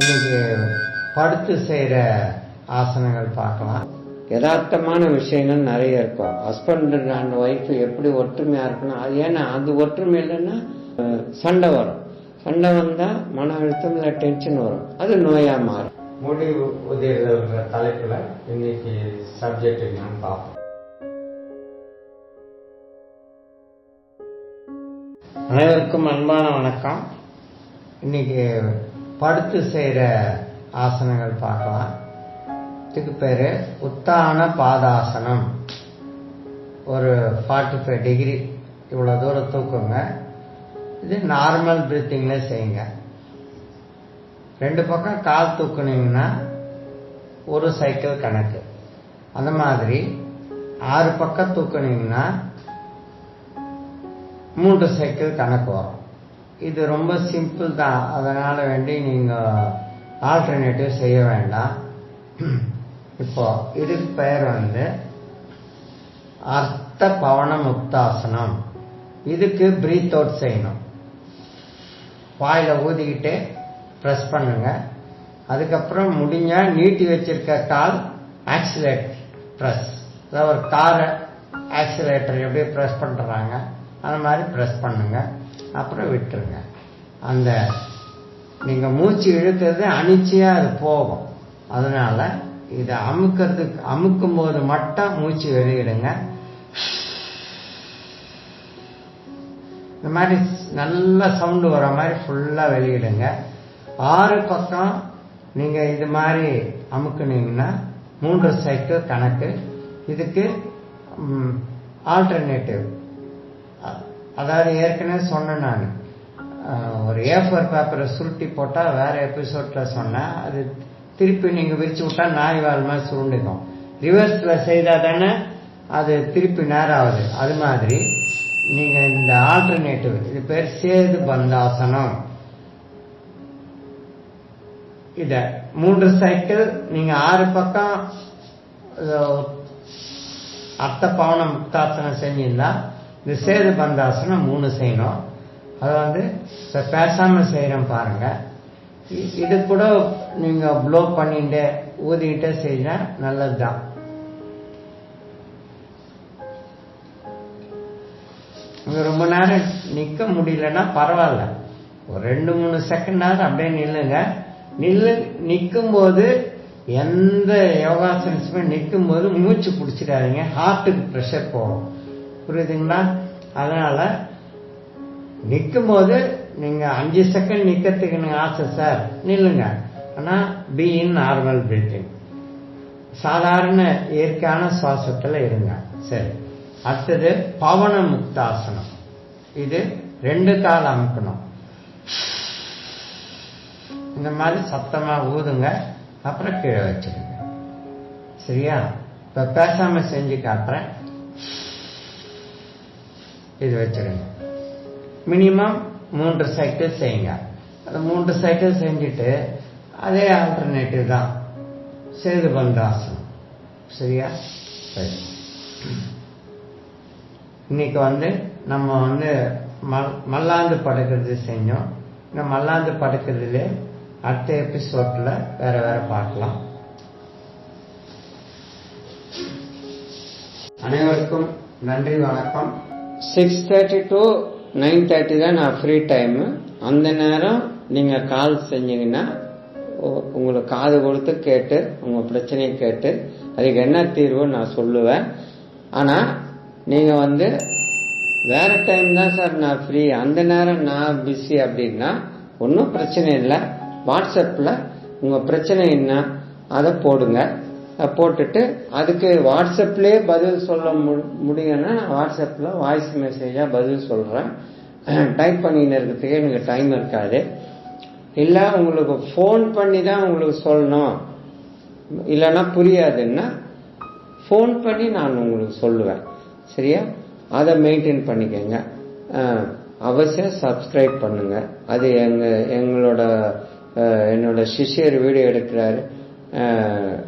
இன்னைக்கு படுத்து செய்கிற ஆசனங்கள் பார்க்கலாம். யதார்த்தமான விஷயங்கள் நிறைய இருக்கும். ஹஸ்பண்ட் அண்ட் ஒய்ஃப் எப்படி ஒற்றுமையா இருக்கணும்? அது ஏன்னா அது ஒற்றுமை இல்லைன்னா சண்டை வரும். சண்டை வந்தா மன அழுத்தம் இல்லை டென்ஷன் வரும். அது நோயா மாறும். முடி உதிர்கிற தலைப்புல இன்னைக்கு சப்ஜெக்ட் என்னன்னு பார்ப்போம். அனைவருக்கும் அன்பான வணக்கம். இன்னைக்கு படுத்து செய்கிற ஆசனங்கள் பார்க்கலாம். இதுக்கு பேர் உத்தான பாதாசனம். ஒரு ஃபார்ட்டி ஃபைவ் டிகிரி இவ்வளோ தூரம் தூக்குங்க. இது நார்மல் பிரீத்திங்கில் செய்யுங்க. ரெண்டு பக்கம் கால் தூக்குனீங்கன்னா ஒரு சைக்கிள் கணக்கு. அந்த மாதிரி ஆறு பக்கம் தூக்குனீங்கன்னா மூன்று சைக்கிள் கணக்கு வரும். இது ரொம்ப சிம்பிள் தான். அதனால் வேண்டி நீங்கள் ஆல்டர்னேட்டிவ் செய்ய வேண்டாம். இப்போ இதுக்கு பெயர் வந்து அர்த்த பவன முக்தாசனம். இதுக்கு பிரீத் அவுட் செய்யணும். வாயில் ஊதிக்கிட்டே ப்ரெஸ் பண்ணுங்க. அதுக்கப்புறம் முடிஞ்சால் நீட்டி வச்சிருக்க கால் ஆக்சிலேட் ப்ரெஸ் அதாவது ஒரு காரை ஆக்சிலேட்டர் எப்படி ப்ரெஸ் பண்ணுறாங்க அந்த மாதிரி ப்ரெஸ் பண்ணுங்க. அப்புறம் விட்டுருங்க. அந்த நீங்கள் மூச்சு இழுக்கிறது அனிச்சையாக அது போகும். அதனால் இதை அமுக்கிறதுக்கு அமுக்கும் போது மட்டும் மூச்சு வெளியிடுங்க. இந்த மாதிரி நல்ல சவுண்டு வர மாதிரி ஃபுல்லாக வெளியிடுங்க. ஆறு பக்கம் நீங்கள் இது மாதிரி அமுக்குனீங்கன்னா மூன்று சைக்கிள் கணக்கு. இதுக்கு ஆல்டர்னேட்டிவ் அதாவது ஏற்கனவே சொன்னேன் நான். ஒரு ஏஃபர் பேப்பரை சுருட்டி போட்டால் வேற எபிசோட்ல சொன்னேன். அது திருப்பி நீங்கள் விரிச்சு விட்டா நாய் வால் மாதிரி சுருண்டுக்கும். ரிவர்ஸில் செய்தால் தானே அது திருப்பி நேரம் ஆகுது அது மாதிரி நீங்கள் இந்த ஆல்டர்னேட்டிவ் இது பேர் சேது பந்தாசனம். இத மூன்று சைக்கிள் நீங்க ஆறு பக்கம் அர்த்த பவனம் முக்தாசனம் செஞ்சீங்கன்னா இந்த சேது பந்தாசனம் மூணு செய்யணும். அதை வந்து பேசாமல் செய்கிறோம் பாருங்கள் பாருங்க. இது கூட நீங்கள் ப்ளோ பண்ணிட்டு ஊதிக்கிட்டே செஞ்சா நல்லதுதான். தான் ரொம்ப நேரம் நிற்க முடியலன்னா பரவாயில்ல. ஒரு ரெண்டு மூணு செகண்ட் அப்படியே நில்லுங்க. நில்லு நிற்கும் போது எந்த யோகாசனஸுமே நிற்கும் போது மூச்சு பிடிச்சிடாதீங்க. ஹார்ட்டுக்கு ப்ரெஷர் போகும். புரியுதுங்களா? அதனால நிற்கும் போது நீங்க அஞ்சு செகண்ட் நிக்கிறதுக்கு எனக்கு ஆசை சார் நில்லுங்க. ஆனா பி இன் நார்மல் பில்டிங் சாதாரண இயற்கையான சுவாசத்துல இருங்க. சரி. அடுத்தது பவன முக்தாசனம். இது ரெண்டு கால் அமுக்கணும். இந்த மாதிரி சத்தமா ஊதுங்க. அப்புறம் கீழே வச்சிருங்க. சரியா? இப்ப பேசாம செஞ்சு காட்டுறேன். இது வச்சிருங்க. மினிமம் மூன்று சைக்கிள் செய்யுங்க. அந்த மூன்று சைக்கிள் செஞ்சுட்டு அதே ஆல்டர்னேட்டிவ் தான். சேது பந்தாசனம். சரியா? சரி. இன்னைக்கு வந்து நம்ம வந்து மல் மல்லாந்து படுக்கிறது செஞ்சோம். இந்த மல்லாந்து படுக்கிறதுல அடுத்த எபிசோட்ல வேற வேற பார்க்கலாம். அனைவருக்கும் நன்றி வணக்கம். Six thirty to nine thirty தான் நான் ஃப்ரீ டைமு அந்த நேரம் நீங்கள் கால் செஞ்சீங்கன்னா உங்களுக்கு காது கொடுத்து கேட்டு உங்கள் பிரச்சனையை கேட்டு அதுக்கு என்ன தீர்வுன்னு நான் சொல்லுவேன். ஆனால் நீங்கள் வந்து வேறு டைம் தான் சார் நான் ஃப்ரீ அந்த நேரம் நான் பிஸி அப்படின்னா ஒன்றும் பிரச்சனை இல்லை. வாட்ஸ்அப்பில் உங்கள் பிரச்சனை என்ன அதை போடுங்க. போட்டுட்டு அதுக்கு வாட்ஸ்அப்லேயே பதில் சொல்ல மு- முடியும்னா வாட்ஸ்அப்பில் வாய்ஸ் மெசேஜாக பதில் சொல்கிறேன் டைப் பண்ணின்னு இருக்கிறதுக்கே எனக்கு டைம் இருக்காது. இல்லை உங்களுக்கு ஃபோன் பண்ணி தான் உங்களுக்கு சொல்லணும். இல்லைன்னா புரியாதுன்னா ஃபோன் பண்ணி நான் உங்களுக்கு சொல்லுவேன். சரியா? அதை மெயின்டைன் பண்ணிக்கோங்க. அவசியம் சப்ஸ்கிரைப் பண்ணுங்கள் அது எங்கள் எங்களோட என்னோட சிஷ்யர் வீடியோ எடுக்கிறாரு.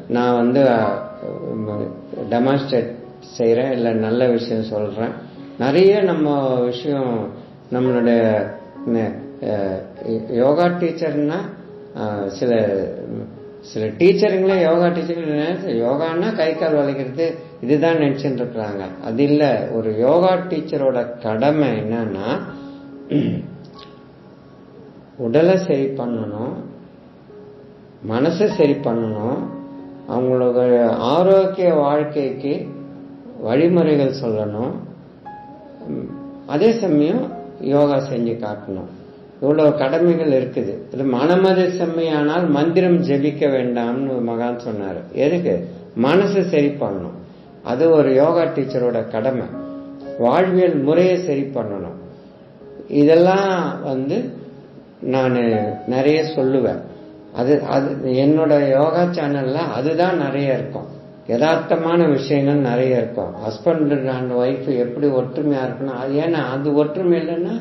நான் வந்து டெமான்ஸ்ட்ரேட் செய்கிறேன் இல்லை நல்ல விஷயம் சொல்கிறேன் நிறைய நம்ம விஷயம் நம்மளுடைய யோகா டீச்சர்னா சில சில டீச்சருங்களே யோகா டீச்சருங்க யோகான்னா கை கால் வளைக்கிறது இதுதான் நினச்சிட்டு இருக்கிறாங்க. அது இல்லை ஒரு யோகா டீச்சரோட கடமை என்னன்னா உடலை சரி பண்ணணும் மனசை சரி பண்ணணும். அவங்களோட ஆரோக்கிய வாழ்க்கைக்கு வழிமுறைகள் சொல்லணும். அதே சமயம் யோகா செஞ்சு காட்டணும். இவ்வளவு கடமைகள் இருக்குது. இது மனமது செம்மையானால் மந்திரம் ஜெபிக்க வேண்டாம்னு மகான் சொன்னாரு. எதுக்கு? மனசை சரி பண்ணணும். அது ஒரு யோகா டீச்சரோட கடமை. வாழ்வியல் முறையை சரி பண்ணணும். இதெல்லாம் வந்து நான் நிறைய சொல்லுவேன். அது அது என்னோட யோகா சேனல்ல அதுதான் நிறைய இருக்கும். யதார்த்தமான விஷயங்கள் நிறைய இருக்கும். ஹஸ்பண்ட் அண்ட் ஒய்ஃப் எப்படி ஒற்றுமையா இருக்கணும்? அது ஏன்னா அது ஒற்றுமை இல்லைன்னா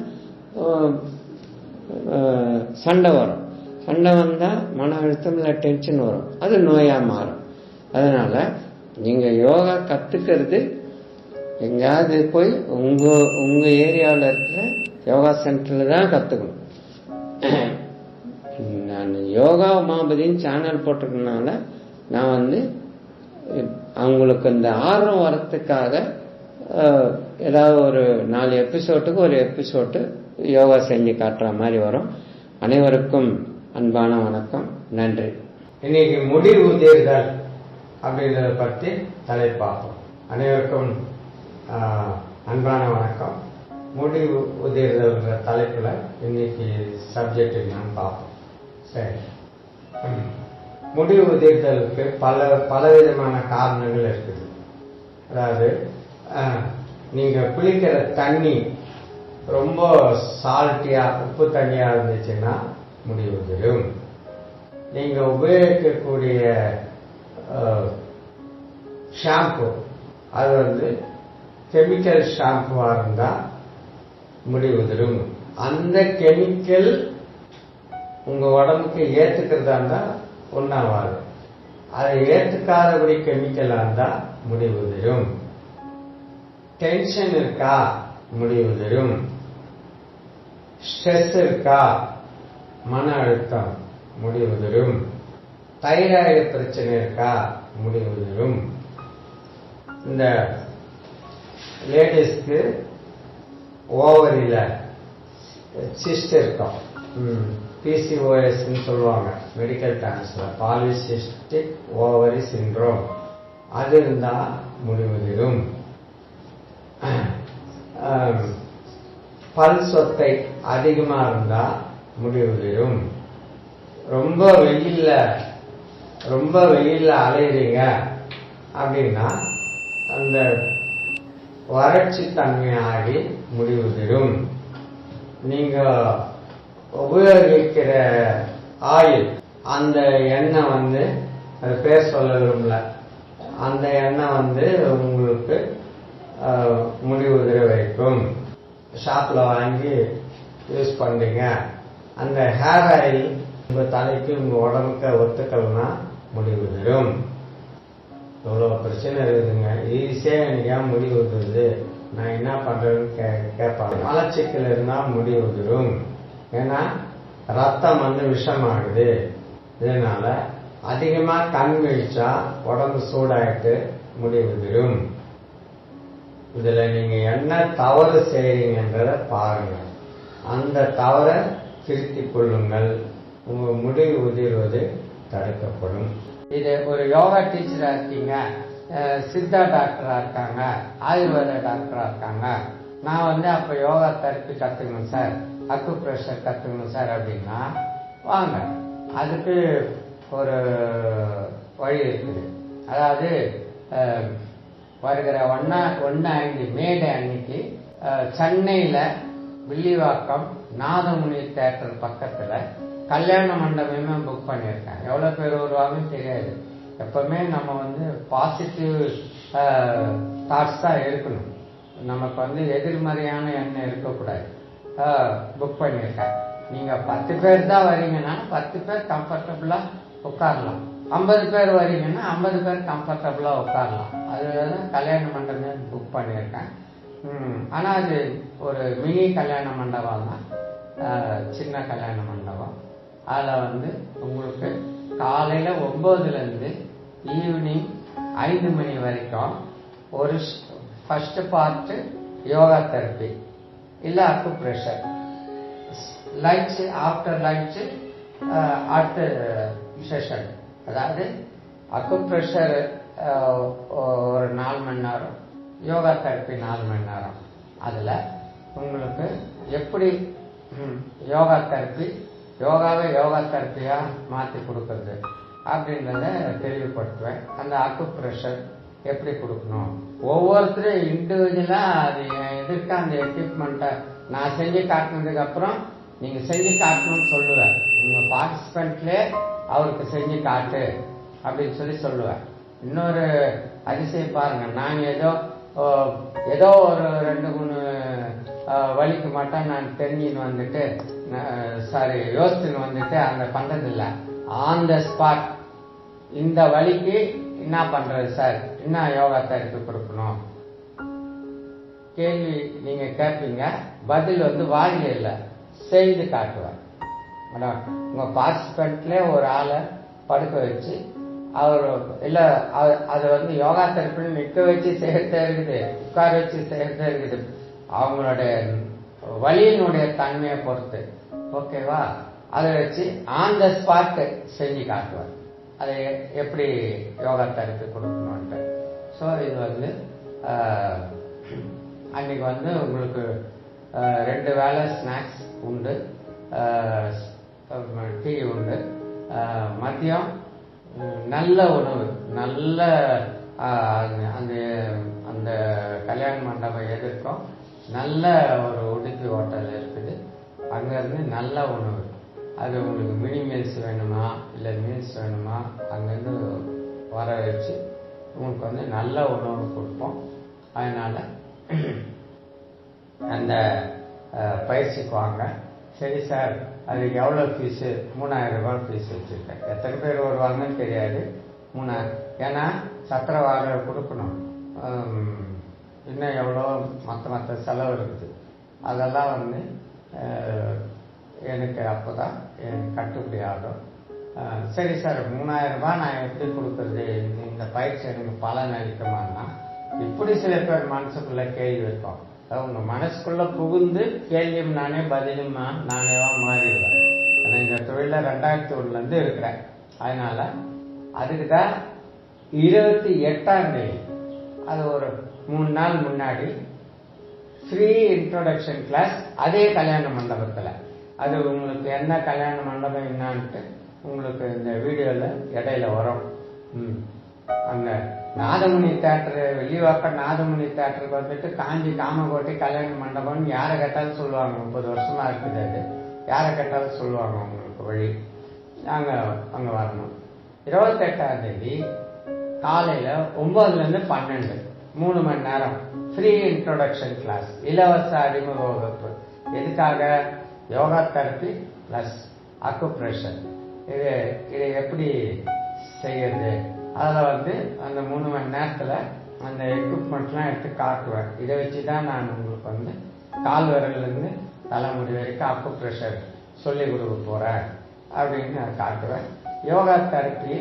சண்டை வரும். சண்டை வந்தா மன அழுத்தம் இல்லை டென்ஷன் வரும். அது நோயா மாறும். அதனால நீங்க யோகா கத்துக்கிறது எங்கேயாவது போய் உங்க உங்க ஏரியாவில் இருக்கிற யோகா சென்டர்ல தான் கத்துக்கணும். யோகா உமாபதின்னு சேனல் போட்டிருக்கனால நான் வந்து அவங்களுக்கு இந்த ஆர்வம் வரத்துக்காக ஏதாவது ஒரு நாலு எபிசோட்டுக்கு ஒரு எபிசோட்டு யோகா செஞ்சு காட்டுற மாதிரி வரும். அனைவருக்கும் அன்பான வணக்கம். நன்றி. இன்னைக்கு முடிவு தேர்தல் அப்படின்றத பற்றி தலைப்பாகும். அனைவருக்கும் அன்பான வணக்கம். முடிவு உதிர்தல்ன்ற தலைப்புல இன்னைக்கு சப்ஜெக்ட் நான் பார்ப்போம். சரி. ம். முடிவு தீர்த்தலுக்கு பல பலவிதமான காரணங்கள் இருக்குது. அதாவது நீங்கள் குளிக்கிற தண்ணி ரொம்ப சால்ட்டியாக உப்பு தண்ணியாக இருந்துச்சுன்னா முடிவு தரும். நீங்கள் உபயோகிக்கக்கூடிய ஷாம்பு அது வந்து கெமிக்கல் ஷாம்புவாக இருந்தால் முடி அந்த கெமிக்கல் உங்க உடம்புக்கு ஏத்துக்கிறதா இருந்தா ஒன்னாவாது அதை ஏற்றுக்காதபடி கெமிக்கலாக இருந்தால் முடிவு தரும் டென்ஷன் இருக்கா? முடிவு தரும் ஸ்ட்ரெஸ் இருக்கா? மன அழுத்தம்? முடிவு தரும் தைராய்டு பிரச்சனை இருக்கா? முடிவு தரும் இந்த லேடிஸ்க்கு ஓவரியில சிஸ்ட் இருக்கும். பிசிஓஎஸ்ன்னு சொல்லுவாங்க. மெடிக்கல் டேர்ம்ஸில் பாலிசிஸ்டிக் ஓவரி சின்ரோம் அது இருந்தால் முடிவதிலும். பல் சொத்தை அதிகமாக இருந்தால் முடிவதிலும். ரொம்ப வெயில்ல ரொம்ப வெயில்ல அலையுறீங்க அப்படின்னா அந்த வறட்சி தன்மையாகி முடிவுதிரும் நீங்க ஆயில் அந்த எண்ணெய் வந்து அது பேர் சொல்ல விரும்பல. அந்த எண்ணெய் வந்து உங்களுக்கு முடி உதிர வைக்கும். ஷாப்பில் வாங்கி யூஸ் பண்றீங்க. அந்த ஹேர் ஆயில் உங்கள் தலைக்கு உங்கள் உடம்புக்கு ஒத்துக்கலனா முடி உதிரும் எவ்வளோ பிரச்சனை இருக்குதுங்க. ஈஸியாக எனக்கு ஏன் முடி உதிருது நான் என்ன பண்ணுறதுன்னு கே கேட்பாங்க. மலச்சிக்கல் இருந்தால் முடி உதிரும் ஏன்னா ரத்தம் வந்து விஷமாகுது. இதனால அதிகமா கண் விழிச்சா உடம்பு சூடாயிட்டு முடி உதிரும். இதுல நீங்க என்ன தவறு செய்றீங்கன்றத பாருங்க. அந்த தவறை திருத்திக் கொள்ளுங்கள். உங்க முடி உதிர்வது தடுக்கப்படும். இது ஒரு யோகா டீச்சரா இருக்கீங்க. சித்தா டாக்டரா இருக்காங்க. ஆயுர்வேத டாக்டரா இருக்காங்க. நான் வந்து அப்ப யோகா தெரப்பி கத்துக்கணும் சார். அக்கு பிரஷர் கற்றுக்கணும் சார் அப்படின்னா வாங்க. அதுக்கு ஒரு வழி இருக்குது. அதாவது வருகிற ஒன்னா ஒன்னு அஞ்சு மேடை அன்னைக்கு சென்னையில் வில்லிவாக்கம் நாதமுனி தேட்டர் பக்கத்தில் கல்யாண மண்டபமே புக் பண்ணியிருக்கேன் எவ்வளோ பேர் வருவாங்கன்னு தெரியாது. எப்பவுமே நம்ம வந்து பாசிட்டிவ் தாட்ஸ் தான் இருக்கணும். நமக்கு வந்து எதிர்மறையான எண்ணம் இருக்கக்கூடாது. புக் பண்ணியிருக்கேன் நீங்கள் பத்து பேர் தான் வரீங்கன்னா பத்து பேர் கம்ஃபர்டபுளாக உட்காரலாம். ஐம்பது பேர் வரீங்கன்னா ஐம்பது பேர் கம்ஃபர்டபுளாக உட்காரலாம். அதுதான் கல்யாண மண்டபம் புக் பண்ணியிருக்கேன் ஆனால் அது ஒரு மினி கல்யாண மண்டபம் தான். சின்ன கல்யாண மண்டபம். அதில் வந்து உங்களுக்கு காலையில் ஒம்போதுலேருந்து ஈவினிங் ஐந்து மணி வரைக்கும் ஒரு ஃபஸ்ட்டு பார்ட்டு யோகா தெரப்பி இல்லை acupressure lunch after lunch அடுத்த செஷன் அதாவது அக்குப்ரெஷர் uh, uh, ஒரு நாலு மணி நேரம் யோகா தெரப்பி நாலு மணி நேரம். அதில் உங்களுக்கு எப்படி யோகா தெரப்பி யோகாவை யோகா தெரப்பியாக மாற்றி கொடுக்கறது அப்படின்றத தெளிவுபடுத்துவேன். அந்த அக்குப்ரெஷர் எப்படி கொடுக்கணும்? ஒவ்வொருத்தரும் இண்டிவிஜுவலாக அது எதுக்கு அந்த எக்யூப்மெண்ட்டை நான் செஞ்சு காட்டினதுக்கு அப்புறம் நீங்கள் செஞ்சு காட்டணும்னு சொல்லுவேன் உங்கள் பார்ட்டிசிபெண்ட்லேயே அவருக்கு செஞ்சு காட்டு அப்படின்னு சொல்லி சொல்லுவேன் இன்னொரு அதிசயம் பாருங்க. நான் ஏதோ ஏதோ ஒரு ரெண்டு மூணு வழிக்கு வலிக்கு மட்டும் நான் தெரிஞ்சின்னு வந்துட்டு சாரி யோசிச்சுன்னு வந்துட்டு அந்த பண்றதில்ல. ஆன் த ஸ்பாட் இந்த வழிக்கு என்ன பண்ணுறது சார் என்ன யோகா எடுத்து கொடுக்கணும்? கேள்வி நீங்க கேட்பீங்க பதில் வந்து வாயில இல்ல செய்து காட்டுவார். மேடம் உங்க பார்ட்டிசிபெண்ட்ல ஒரு ஆளை படுக்க வச்சு அவர் இல்ல அது வந்து யோகா தெரப்பில் நிற்க வச்சு செய்யறதே இருக்குது உட்கார வச்சு செய்யறதே இருக்குது. அவங்களுடைய வழியினுடைய தன்மையை பொறுத்து ஓகேவா அதை வச்சு ஆன் த ஸ்பாட் செஞ்சு காட்டுவார். அதை எப்படி யோகா தெரப்பி கொடுக்கணும்ட்டு ஸோ இது வந்து அன்னைக்கு வந்து உங்களுக்கு uh, ரெண்டு வேளை ஸ்நாக்ஸ் உண்டு. Uh, டீ உண்டு. Uh, மதியம் நல்ல உணவு. நல்ல அந்த அந்த கல்யாண மண்டபம் எதிர்க்கும் நல்ல ஒரு உடுப்பி ஹோட்டல் இருக்குது. அங்கேருந்து நல்ல உணவு. அது உங்களுக்கு மினி மீல்ஸ் வேணுமா இல்லை மீல்ஸ் வேணுமா அங்கேருந்து வர வச்சு உங்களுக்கு வந்து நல்ல உணவு கொடுப்போம். அதனால் அந்த பயிற்சிக்கு வாங்க. சரி சார் அதுக்கு எவ்வளோ ஃபீஸு மூணாயிரம் ரூபாய் ஃபீஸ் வச்சுருக்கேன். எத்தனை பேர் வருவாங்கன்னு தெரியாது. மூணாயிரம் ஏன்னா சத்திர வாடகை கொடுக்கணும் இன்னும் எவ்வளோ? மற்ற மற்ற செலவு இருக்குது. அதெல்லாம் வந்து எனக்கு அப்போ தான் எனக்கு கட்டுப்படி ஆகும். சரி சார் மூணாயிரம் ரூபாய் நான் எப்படி கொடுக்குறது? இந்த பயிற்சி எனக்கு பலன் அளிக்குமானா இப்படி சில பேர் மனசுக்குள்ள கேள்வி இருக்கும். உங்க மனசுக்குள்ள புகுந்து கேள்வியும் நானே பதிலும் நான் நானேவா மாறிடுவேன். ஏன்னா இந்த தொழில ரெண்டாயிரத்தி ஒண்ணுல இருந்து இருக்கிறேன். அதனால அதுக்கு தான் இருபத்தி எட்டாம் தேதி அது ஒரு மூணு நாள் முன்னாடி ஃப்ரீ இன்ட்ரோடக்ஷன் கிளாஸ் அதே கல்யாண மண்டபத்தில். அது உங்களுக்கு என்ன கல்யாண மண்டபம் என்னான்ட்டு உங்களுக்கு இந்த வீடியோவில் இடையில வரும். ம். அந்த நாதமுனி தேட்டரு வெள்ளிவாக்க நாதமுனி தேட்டருக்கு வந்துட்டு காஞ்சி காமகோட்டை கல்யாண மண்டபம் யாரை கேட்டாலும் சொல்லுவாங்க. முப்பது வருஷமா இருக்குது அது. யாரை கேட்டாலும் சொல்லுவாங்க உங்களுக்கு வழி. நாங்கள் அங்கே வரணும். இருபத்தெட்டாம் தேதி காலையில ஒன்பதுல இருந்து பன்னெண்டு மூணு மணி நேரம். ஃப்ரீ இன்ட்ரோடக்ஷன் கிளாஸ் இலவச அறிமுக வகுப்பு எதுக்காக? யோகா தெரப்பி ப்ளஸ் அக்குப்ரெஷர் இது இதை எப்படி செய்யறது? அதில் வந்து அந்த மூணு மணி நேரத்தில் அந்த எக்யூப்மெண்ட்லாம் எடுத்து காட்டுவேன் இதை வச்சு தான் நான் உங்களுக்கு வந்து கால் விரல்லேருந்து தலைமுடி வரைக்கும் அக்குப்ரெஷர் சொல்லி கொடுக்க போகிறேன் அப்படின்னு நான் காட்டுவேன். யோகா தெரப்பி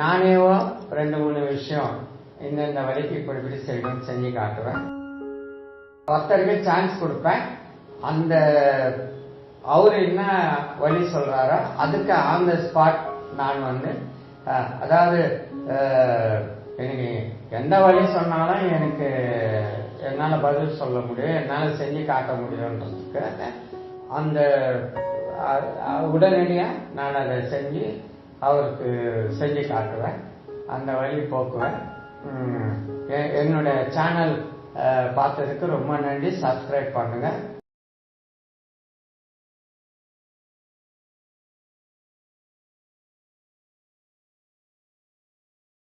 நானேவோ ரெண்டு மூணு விஷயம் இந்தந்த வழிக்கு இப்படி இப்படி செய்யணும்னு செஞ்சு காட்டுவேன். ஒருத்தருக்கு சான்ஸ் கொடுப்பேன். அந்த அவர் என்ன வழி சொல்கிறாரோ அதுக்கு ஆன் த ஸ்பாட் நான் வந்து அதாவது எனக்கு எந்த வழி சொன்னாலும் எனக்கு என்னால் பதில் சொல்ல முடியும் என்னால் செஞ்சு காட்ட முடியுன்றதுக்கு அந்த உடனடியாக நான் அதை செஞ்சு அவருக்கு செஞ்சு காட்டுவேன். அந்த வழி போக்குவேன். எ- என்னுடைய சேனல் பார்த்ததுக்கு ரொம்ப நன்றி. சப்ஸ்கிரைப் பண்ணுங்கள்